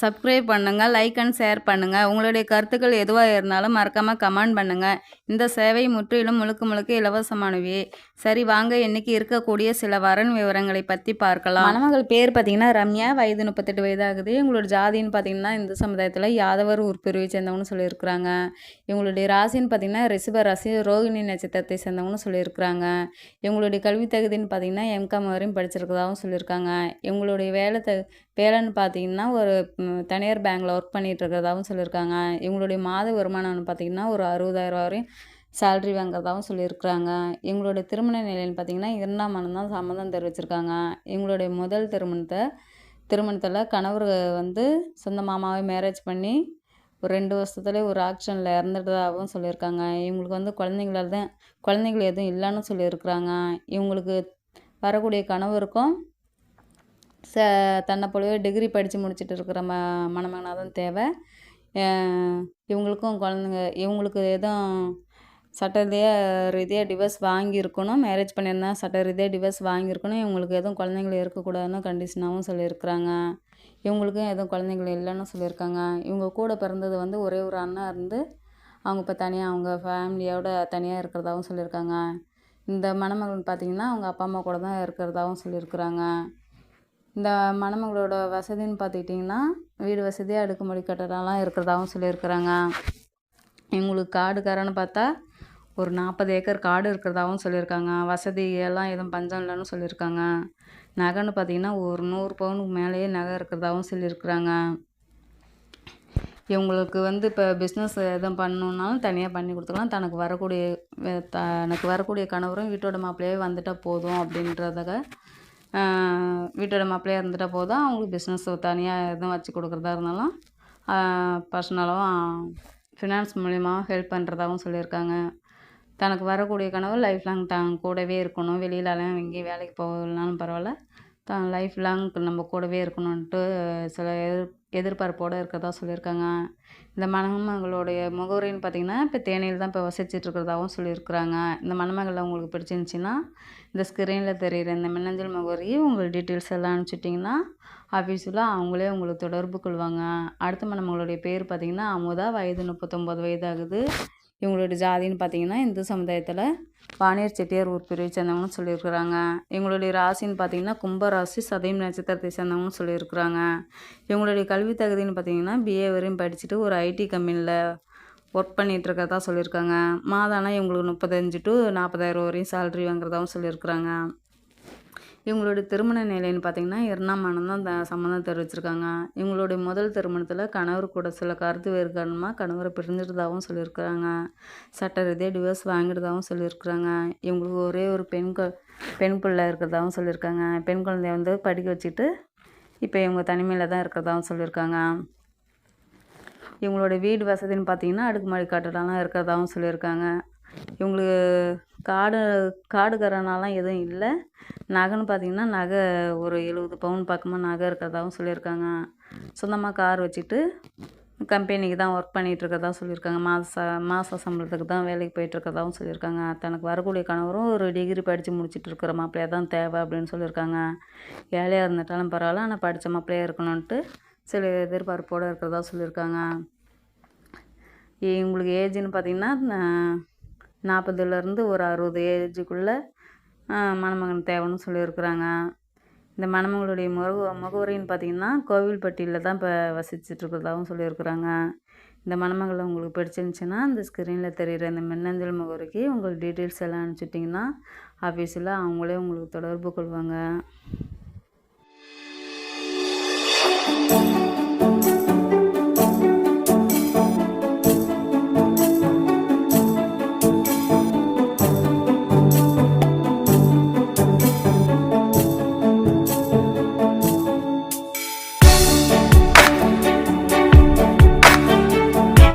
Subscribe பண்ணுங்கள் like and share பண்ணுங்கள் உங்களுடைய கருத்துக்கள் எதுவாக இருந்தாலும் மறக்காமல் கமெண்ட் பண்ணுங்கள் இந்த சேவை முற்றிலும் முழுக்க முழுக்க இலவசமானவே சரி வாங்க இன்னைக்கு இருக்கக்கூடிய சில வரன் விவரங்களை பற்றி பார்க்கலாம். மணமகள் பேர் பார்த்தீங்கன்னா ரம்யா. வயது முப்பத்தெட்டு வயது ஆகுது இவங்களோட ஜாதின்னு பார்த்தீங்கன்னா இந்த சமுதாயத்தில் யாதவர் உட்பிரிவை சேர்ந்தவங்கன்னு சொல்லியிருக்கிறாங்க. இவங்களுடைய ராசின்னு பார்த்தீங்கன்னா ரிஷப ராசி ரோகிணி நட்சத்திரத்தை சேர்ந்தவங்கன்னு சொல்லியிருக்கிறாங்க. இவங்களுடைய கல்வி தகுதின்னு பார்த்தீங்கன்னா எம்காம் வரையும் படிச்சிருக்கதாகவும் சொல்லியிருக்காங்க. இவங்களுடைய வேலை த வேலைன்னு பார்த்தீங்கன்னா ஒரு தனியார் பேங்கில் ஒர்க் பண்ணிகிட்டு இருக்கிறதாகவும் சொல்லியிருக்காங்க. இவங்களுடைய மாத வருமானம்னு பார்த்தீங்கன்னா ஒரு அறுபதாயிரம் வரையும் சேல்ரி வாங்குறதாகவும் சொல்லியிருக்கிறாங்க. எங்களுடைய திருமண நிலைன்னு பார்த்தீங்கன்னா இரண்டாம் மனம் தான் சம்மதம் தெரிவிச்சிருக்காங்க. எங்களுடைய முதல் திருமணத்தை திருமணத்தில் கணவர் வந்து சொந்த மாமாவை மேரேஜ் பண்ணி ஒரு ரெண்டு வருஷத்துலேயே ஒரு ஆக்ஷனில் இறந்துட்டதாகவும் சொல்லியிருக்காங்க. இவங்களுக்கு வந்து குழந்தைங்களால் தான் குழந்தைகள் எதுவும் இல்லைன்னு சொல்லியிருக்கிறாங்க. இவங்களுக்கு வரக்கூடிய கணவருக்கும் ச தன்னை போலவே டிகிரி படித்து முடிச்சுட்டு இருக்கிற ம மணமகனாக தான் தேவை இவங்களுக்கும் குழந்தைங்க இவங்களுக்கு எதுவும் சட்ட ரீதியாக ரீதியாக டிவோர்ஸ் வாங்கியிருக்கணும். மேரேஜ் பண்ணியிருந்தா சட்ட ரீதியாக டிவோர்ஸ் வாங்கியிருக்கணும். இவங்களுக்கு எதுவும் குழந்தைங்கள இருக்கக்கூடாதுன்னு கண்டிஷனாகவும் சொல்லியிருக்கிறாங்க. இவங்களுக்கும் எதுவும் குழந்தைங்கள இல்லைன்னு சொல்லியிருக்காங்க. இவங்க கூட பிறந்தது வந்து ஒரே ஒரு அண்ணா இருந்து அவங்க இப்போ தனியாக அவங்க ஃபேமிலியோட தனியாக இருக்கிறதாகவும் சொல்லியிருக்காங்க. இந்த மணமகன் பார்த்திங்கன்னா அவங்க அப்பா அம்மா கூட தான் இருக்கிறதாகவும் சொல்லியிருக்கிறாங்க. இந்த மணமகளோட வசதின்னு பார்த்துக்கிட்டிங்கன்னா வீடு வசதியாக அடுக்குமாடி கட்டடம்லாம் இருக்கிறதாகவும் சொல்லியிருக்கிறாங்க. எங்களுக்கு காடுக்காரன்னு பார்த்தா ஒரு நாற்பது ஏக்கர் காடு இருக்கிறதாகவும் சொல்லியிருக்காங்க. வசதி எல்லாம் எதுவும் பஞ்சம் இல்லைன்னு சொல்லியிருக்காங்க. நகைன்னு பார்த்தீங்கன்னா ஒரு நூறு பவுனுக்கு மேலேயே நகை இருக்கிறதாகவும் சொல்லியிருக்கிறாங்க. இவங்களுக்கு வந்து இப்போ பிஸ்னஸ் எதுவும் பண்ணணுன்னாலும் தனியாக பண்ணி கொடுத்துக்கலாம். தனக்கு வரக்கூடிய தனக்கு வரக்கூடிய கணவரும் வீட்டோட மாப்பிள்ளையே வந்துட்டால் போதும் அப்படின்றதாக வீட்டோட மாப்பிள்ளையாக இருந்துட்டால் போதும். அவங்களுக்கு பிஸ்னஸ் தனியாக எதுவும் வச்சு கொடுக்குறதா இருந்தாலும் பர்சனலாகவும் ஃபினான்ஸ் மூலிமா ஹெல்ப் பண்ணுறதாகவும் சொல்லியிருக்காங்க. தனக்கு வரக்கூடிய கனவு லைஃப் லாங் தான். கூடவே இருக்கணும். வெளியிலலாம் எங்கேயும் வேலைக்கு போகலனாலும் பரவாயில்ல. தான் லைஃப் லாங் நம்ம கூடவே இருக்கணுன்ட்டு சில எதிர் எதிர்பார்ப்போடு இருக்கிறதா சொல்லியிருக்காங்க. இந்த மணமகளுடைய முகவரின்னு பார்த்தீங்கன்னா இப்போ தேனியில் தான் இப்போ வசிச்சிட்ருக்கிறதாகவும் சொல்லியிருக்கிறாங்க. இந்த மணமகளை உங்களுக்கு பிடிச்சிருந்துச்சின்னா இந்த ஸ்க்ரீனில் தெரிகிற இந்த மின்னஞ்சல் முகவரி உங்கள் டீட்டெயில்ஸ் எல்லாம் அனுப்பிச்சிட்டிங்கன்னா ஆஃபீஸில் அவங்களே உங்களுக்கு தொடர்பு கொள்வாங்க. அடுத்த மணமகளுடைய பேர் பார்த்திங்கன்னா அமுதா. வயது முப்பத்தொம்போது வயது ஆகுது இவங்களுடைய ஜாதின்னு பார்த்தீங்கன்னா இந்து சமுதாயத்தில் வாணியர் செட்டியார் ஊர் பிரிவை சேர்ந்தவங்கன்னு சொல்லியிருக்கிறாங்க. இவங்களுடைய ராசின்னு பார்த்தீங்கன்னா கும்ப ராசி சதயம் நட்சத்திரத்தை சேர்ந்தவங்கன்னு சொல்லியிருக்கிறாங்க. இவங்களுடைய கல்வி தகுதின்னு பார்த்தீங்கன்னா பிஏ வரையும் படிச்சுட்டு ஒரு ஐடி கம்பெனியில் ஒர்க் பண்ணிகிட்டு இருக்கிறதா சொல்லியிருக்காங்க. மாதானா இவங்களுக்கு முப்பத்தஞ்சு டு நாற்பதாயிரம் வரையும் சேலரி வாங்குறதாகவும் சொல்லியிருக்கிறாங்க. இவங்களுடைய திருமண நிலைன்னு பார்த்தீங்கன்னா இரண்டாம் மனம் தான் த- தெரிவிச்சிருக்காங்க. இவங்களுடைய முதல் திருமணத்தில் கணவர் கூட சில கருத்து வேறு காரணமாக கணவரை பிரிஞ்சிட்டதாகவும் சொல்லியிருக்கிறாங்க. சட்ட ரீதியாக டிவோர்ஸ் வாங்கிட்டதாகவும் சொல்லியிருக்கிறாங்க. இவங்களுக்கு ஒரே ஒரு பெண் பெண் பிள்ளை இருக்கிறதாகவும் சொல்லியிருக்காங்க. பெண் குழந்தைய வந்து படிக்க வச்சுட்டு இப்போ இவங்க தனிமையில் தான் இருக்கிறதாகவும் சொல்லியிருக்காங்க. இவங்களோட வீடு வசதின்னு பார்த்தீங்கன்னா அடுக்குமாடி கட்டடம்லாம் இருக்கிறதாகவும் சொல்லியிருக்காங்க. இவங்களுக்கு காடு காடுகரனாலாம் எதுவும் இல்லை. நகைன்னு பார்த்தீங்கன்னா நகை ஒரு எழுபது பவுன் பக்கமாக நகை இருக்கிறதாகவும் சொல்லியிருக்காங்க. சொந்தமாக கார் வச்சுட்டு கம்பெனிக்கு தான் ஒர்க் பண்ணிகிட்டு இருக்கிறதா சொல்லியிருக்காங்க. மாத மாத சம்பளத்துக்கு தான் வேலைக்கு போயிட்டுருக்கதாகவும் சொல்லியிருக்காங்க. தனக்கு வரக்கூடிய கணவரும் ஒரு டிகிரி படித்து முடிச்சிட்டு இருக்கிற மாப்பிள்ளையாக தான் தேவை அப்படின்னு சொல்லியிருக்காங்க. ஏழையாக இருந்துட்டாலும் பரவாயில்ல ஆனால் படித்த மாப்பிள்ளையாக இருக்கணுன்ட்டு சில எதிர்பார்ப்போடு இருக்கிறதா சொல்லியிருக்காங்க. இவங்களுக்கு ஏஜ்னு பார்த்தீங்கன்னா நாற்பதுலேருந்து ஒரு அறுபது ஏஜுக்குள்ளே மணமகன் தேவைன்னு சொல்லியிருக்கிறாங்க. இந்த மணமகளுடைய முக முகவரின்னு பார்த்தீங்கன்னா கோவில்பட்டியில் தான் இப்போ வசிச்சுட்டு இருக்கிறதாகவும் சொல்லியிருக்கிறாங்க. இந்த மணமகளை உங்களுக்கு பிடிச்சிருந்துச்சின்னா இந்த ஸ்க்ரீனில் தெரிகிற இந்த மின்னஞ்சல் முகவரிக்கு உங்கள் டீட்டெயில்ஸ் எல்லாம் அனுப்பிச்சிட்டிங்கன்னா ஆஃபீஸில் அவங்களே உங்களுக்கு தொடர்பு கொள்வாங்க.